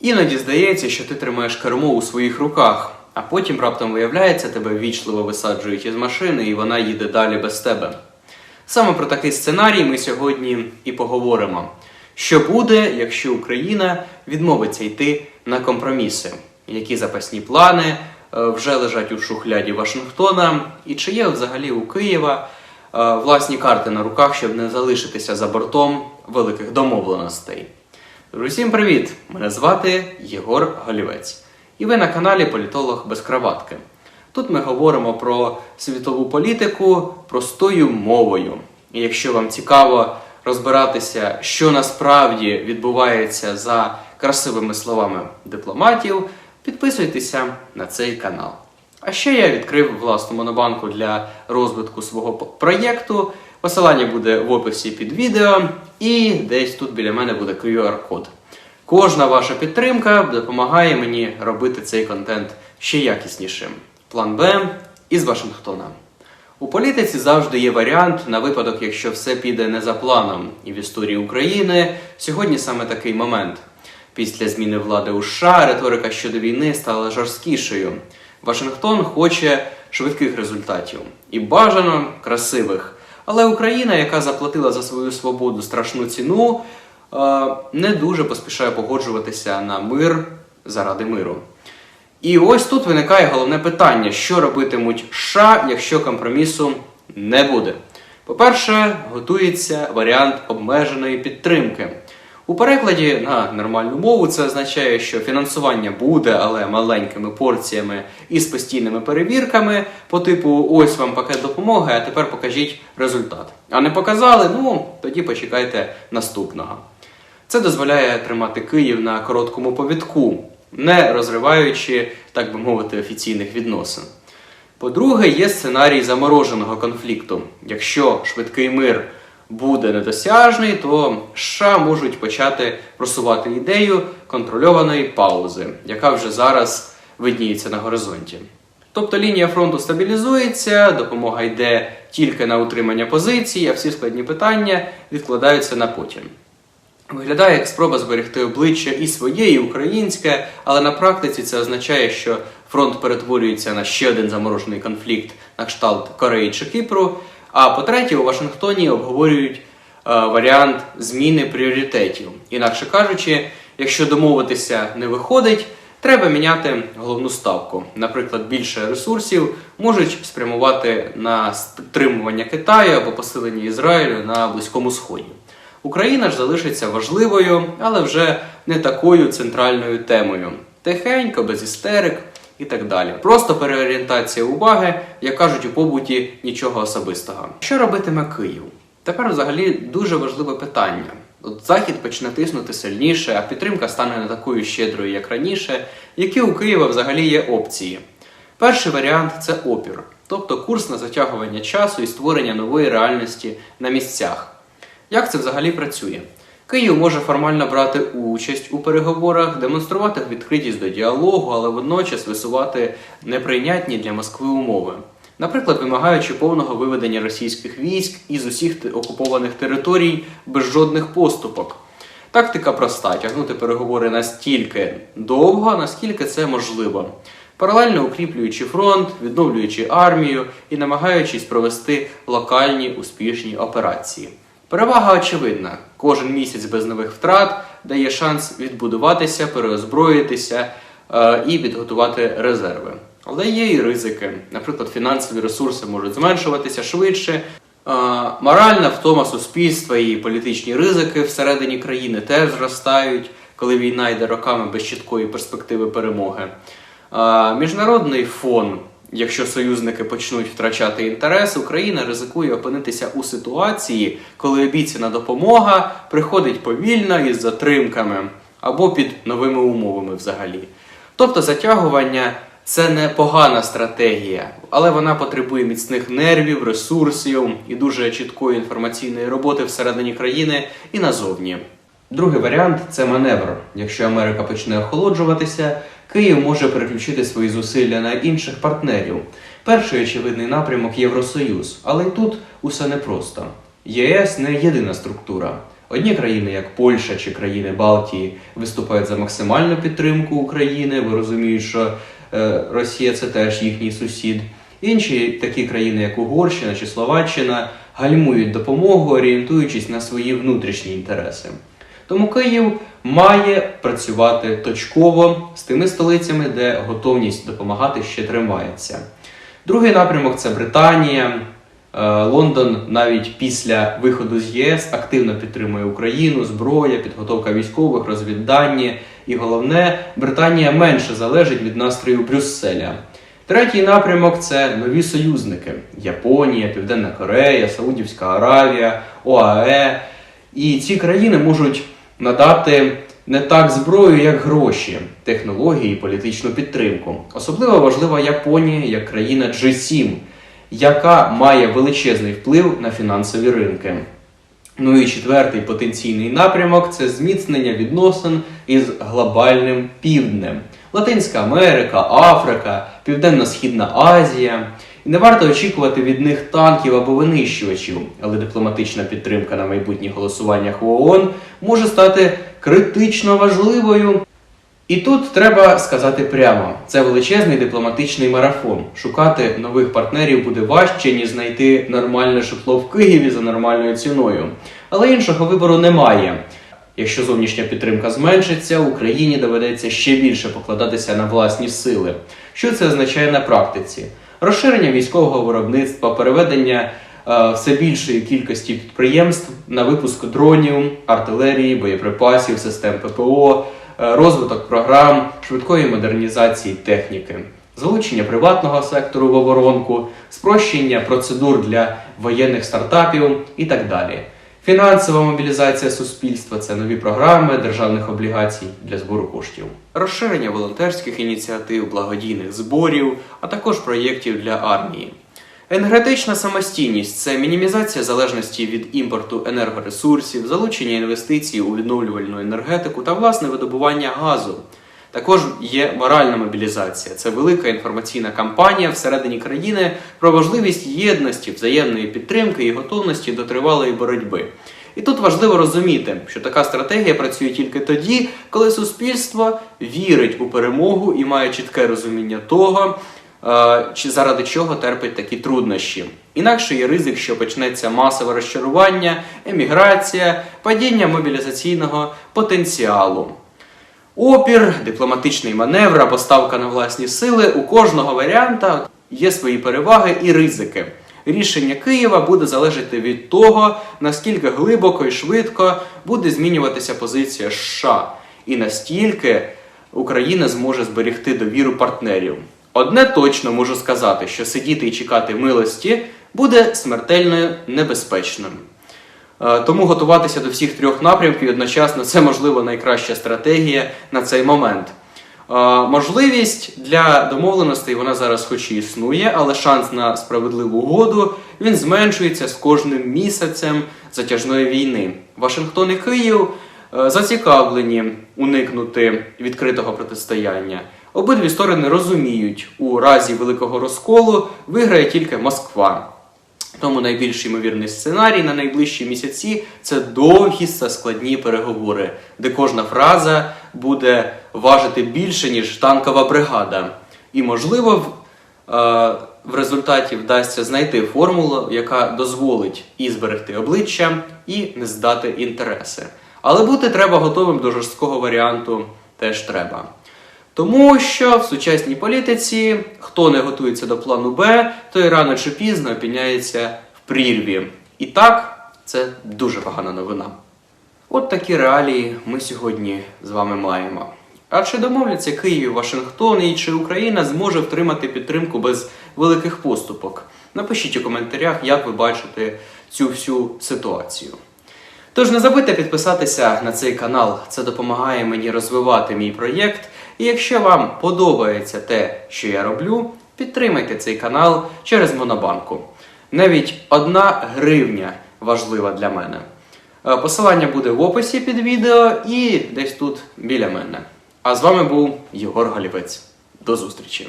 Іноді здається, що ти тримаєш кермо у своїх руках, а потім раптом виявляється, тебе ввічливо висаджують із машини, і вона їде далі без тебе. Саме про такий сценарій ми сьогодні і поговоримо. Що буде, якщо Україна відмовиться йти на компроміси? Які запасні плани е, вже лежать у шухляді Вашингтона? І чи є взагалі у Києва е, власні карти на руках, щоб не залишитися за бортом великих домовленостей? Усім привіт! Мене звати Єгор Голівець. І ви на каналі Політолог без краватки. Тут ми говоримо про світову політику простою мовою. І якщо вам цікаво розбиратися, що насправді відбувається за красивими словами дипломатів, підписуйтеся на цей канал. А ще я відкрив власну монобанку для розвитку свого проєкту. Посилання буде в описі під відео, і десь тут біля мене буде QR-код. Кожна ваша підтримка допомагає мені робити цей контент ще якіснішим. План Б із Вашингтона. У політиці завжди є варіант на випадок, якщо все піде не за планом. І в історії України сьогодні саме такий момент. Після зміни влади у США риторика щодо війни стала жорсткішою. Вашингтон хоче швидких результатів і бажано красивих. Але Україна, яка заплатила за свою свободу страшну ціну, е, не дуже поспішає погоджуватися на мир заради миру. І ось тут виникає головне питання: що робитимуть США, якщо компромісу не буде. По-перше, готується варіант обмеженої підтримки. У перекладі на нормальну мову це означає, що фінансування буде, але маленькими порціями і з постійними перевірками, по типу ось вам пакет допомоги, а тепер покажіть результат. А не показали, ну тоді почекайте наступного. Це дозволяє тримати Київ на короткому повідку, не розриваючи, так би мовити, офіційних відносин. По-друге, є сценарій замороженого конфлікту. Якщо швидкий мир буде недосяжний, то США можуть почати просувати ідею контрольованої паузи, яка вже зараз видніється на горизонті. Тобто лінія фронту стабілізується, допомога йде тільки на утримання позицій, а всі складні питання відкладаються на потім. Виглядає як спроба зберегти обличчя і своє, і українське, але на практиці це означає, що фронт перетворюється на ще один заморожений конфлікт на кшталт Кореї чи Кіпру. А по-третє, у Вашингтоні обговорюють е, варіант зміни пріоритетів. Інакше кажучи, якщо домовитися не виходить, треба міняти головну ставку. Наприклад, більше ресурсів можуть спрямувати на стримування Китаю або посилення Ізраїлю на Близькому Сході. Україна ж залишиться важливою, але вже не такою центральною темою. Тихенько, без істерик і так далі. Просто переорієнтація уваги, як кажуть у побуті, нічого особистого. Що робитиме Київ? Тепер взагалі дуже важливе питання. От Захід почне тиснути сильніше, а підтримка стане не такою щедрою, як раніше. Які у Києва взагалі є опції? Перший варіант це опір, тобто курс на затягування часу і створення нової реальності на місцях. Як це взагалі працює? Київ може формально брати участь у переговорах, демонструвати відкритість до діалогу, але водночас висувати неприйнятні для Москви умови. Наприклад, вимагаючи повного виведення російських військ із усіх окупованих територій без жодних поступок. Тактика проста тягнути переговори настільки довго, наскільки це можливо, паралельно укріплюючи фронт, відновлюючи армію і намагаючись провести локальні успішні операції. Перевага очевидна: кожен місяць без нових втрат дає шанс відбудуватися, переозброїтися е, і підготувати резерви. Але є і ризики. Наприклад, фінансові ресурси можуть зменшуватися швидше. Е, Моральна втома суспільства і політичні ризики всередині країни теж зростають, коли війна йде роками без чіткої перспективи перемоги. Е, Міжнародний фон, якщо союзники почнуть втрачати інтерес, Україна ризикує опинитися у ситуації, коли обіцяна допомога приходить повільно із затримками або під новими умовами взагалі. Тобто затягування це не погана стратегія, але вона потребує міцних нервів, ресурсів і дуже чіткої інформаційної роботи всередині країни і назовні. Другий варіант це маневр. Якщо Америка почне охолоджуватися, Київ може переключити свої зусилля на інших партнерів. Перший очевидний напрямок Євросоюз, але й тут усе непросто. ЄС не єдина структура. Одні країни, як Польща чи країни Балтії, виступають за максимальну підтримку України, бо розуміють, що е, Росія це теж їхній сусід. Інші такі країни, як Угорщина чи Словаччина, гальмують допомогу, орієнтуючись на свої внутрішні інтереси. Тому Київ має працювати точково з тими столицями, де готовність допомагати ще тримається. Другий напрямок це Британія. Е, Лондон навіть після виходу з ЄС активно підтримує Україну, зброя, підготовка військових, розвіддані. І головне, Британія менше залежить від настрою Брюсселя. Третій напрямок це нові союзники: Японія, Південна Корея, Саудівська Аравія, ОАЕ. І ці країни можуть надати не так зброю, як гроші, технології і політичну підтримку. Особливо важлива Японія як країна G7, яка має величезний вплив на фінансові ринки. Ну і четвертий потенційний напрямок це зміцнення відносин із глобальним півднем. Латинська Америка, Африка, Південно-Східна Азія. І не варто очікувати від них танків або винищувачів, але дипломатична підтримка на майбутніх голосуваннях в ООН може стати критично важливою. І тут треба сказати прямо: це величезний дипломатичний марафон. Шукати нових партнерів буде важче, ніж знайти нормальне житло в Києві за нормальною ціною. Але іншого вибору немає. Якщо зовнішня підтримка зменшиться, Україні доведеться ще більше покладатися на власні сили. Що це означає на практиці? Розширення військового виробництва, переведення е, все більшої кількості підприємств на випуск дронів, артилерії, боєприпасів, систем ППО, е, розвиток програм, швидкої модернізації техніки, залучення приватного сектору в оборонку, спрощення процедур для воєнних стартапів і так далі. Фінансова мобілізація суспільства це нові програми державних облігацій для збору коштів, розширення волонтерських ініціатив, благодійних зборів, а також проєктів для армії. Енергетична самостійність це мінімізація залежності від імпорту енергоресурсів, залучення інвестицій у відновлювальну енергетику та власне видобування газу. Також є моральна мобілізація. Це велика інформаційна кампанія всередині країни про важливість єдності, взаємної підтримки і готовності до тривалої боротьби. І тут важливо розуміти, що така стратегія працює тільки тоді, коли суспільство вірить у перемогу і має чітке розуміння того, е, чи заради чого терпить такі труднощі. Інакше є ризик, що почнеться масове розчарування, еміграція, падіння мобілізаційного потенціалу. Опір, дипломатичний маневр або ставка на власні сили у кожного варіанта є свої переваги і ризики. Рішення Києва буде залежати від того, наскільки глибоко і швидко буде змінюватися позиція США, і настільки Україна зможе зберегти довіру партнерів. Одне точно можу сказати, що сидіти і чекати милості буде смертельно небезпечним. Е, Тому готуватися до всіх трьох напрямків одночасно це можливо найкраща стратегія на цей момент. Е, Можливість для домовленостей вона зараз хоч і існує, але шанс на справедливу угоду він зменшується з кожним місяцем затяжної війни. Вашингтон і Київ е, зацікавлені уникнути відкритого протистояння. Обидві сторони розуміють, у разі великого розколу виграє тільки Москва. Тому найбільш ймовірний сценарій на найближчі місяці це довгі та складні переговори, де кожна фраза буде важити більше, ніж танкова бригада. І, можливо, в, е, в результаті вдасться знайти формулу, яка дозволить і зберегти обличчя, і не здати інтереси. Але бути треба готовим до жорсткого варіанту теж треба. Тому що в сучасній політиці хто не готується до плану Б, той рано чи пізно опиняється в прірві. І так, це дуже погана новина. От такі реалії ми сьогодні з вами маємо. А чи домовляться Київ, Вашингтон і чи Україна зможе втримати підтримку без великих поступок? Напишіть у коментарях, як ви бачите цю всю ситуацію. Тож не забудьте підписатися на цей канал, це допомагає мені розвивати мій проєкт. І якщо вам подобається те, що я роблю, підтримайте цей канал через Монобанку. Навіть одна гривня важлива для мене. Е, Посилання буде в описі під відео і десь тут біля мене. А з вами був Єгор Галівець. До зустрічі!